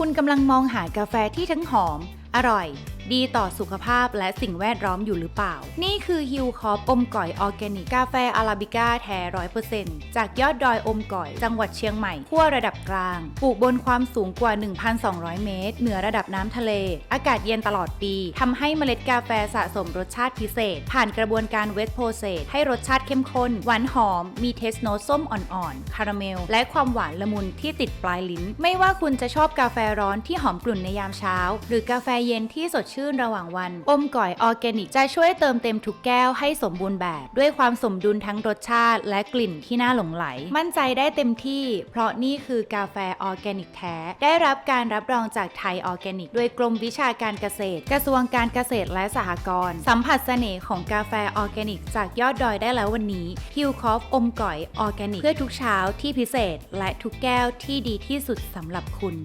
คุณกำลังมองหากาแฟที่ทั้งหอม อร่อย ดีต่อสุขภาพและสิ่งแวดล้อมอยู่หรือเปล่า นี่คือฮิวคอปอมก่อยออร์แกนิกกาแฟอาราบิก้าแท้ร้อยเปอร์เซ็นต์จากยอดดอยอมก่อย จังหวัดเชียงใหม่ขั้วระดับกลาง ปลูกบนความสูงกว่า 1,200 เมตร เหนือระดับน้ำทะเล อากาศเย็นตลอดปี ทำให้เมล็ดกาแฟสะสมรสชาติพิเศษ ผ่านกระบวนการเวทโพเซสให้รสชาติเข้มข้น หวานหอม มีเทสโนตส้มอ่อนๆ คาราเมล และความหวานละมุนที่ติดปลายลิ้น ไม่ว่าคุณจะชอบกาแฟร้อนที่หอมกลุ่นในยามเช้า หรือกาแฟเย็นที่สดชื่นระหว่างวัน อมก่อยออร์แกนิกจะช่วยเติมเต็มทุกแก้วให้สมบูรณ์แบบ ด้วยความสมดุลทั้งรสชาติ และกลิ่นที่น่าหลงไหล มั่นใจได้เต็มที่ เพราะนี่คือกาแฟออร์แกนิกแท้ ได้รับการรับรองจากไทยออร์แกนิก โดยกรมวิชาการเกษตร กระทรวงการเกษตรและสหกรณ์สัมผัสเสน่ห์ของกาแฟออร์แกนิก จากยอดดอยได้แล้ววันนี้ฮิวคอฟอมก่อยออร์แกนิกเพื่อทุกเช้าที่พิเศษ และทุกแก้วที่ดีที่สุดสำหรับคุณ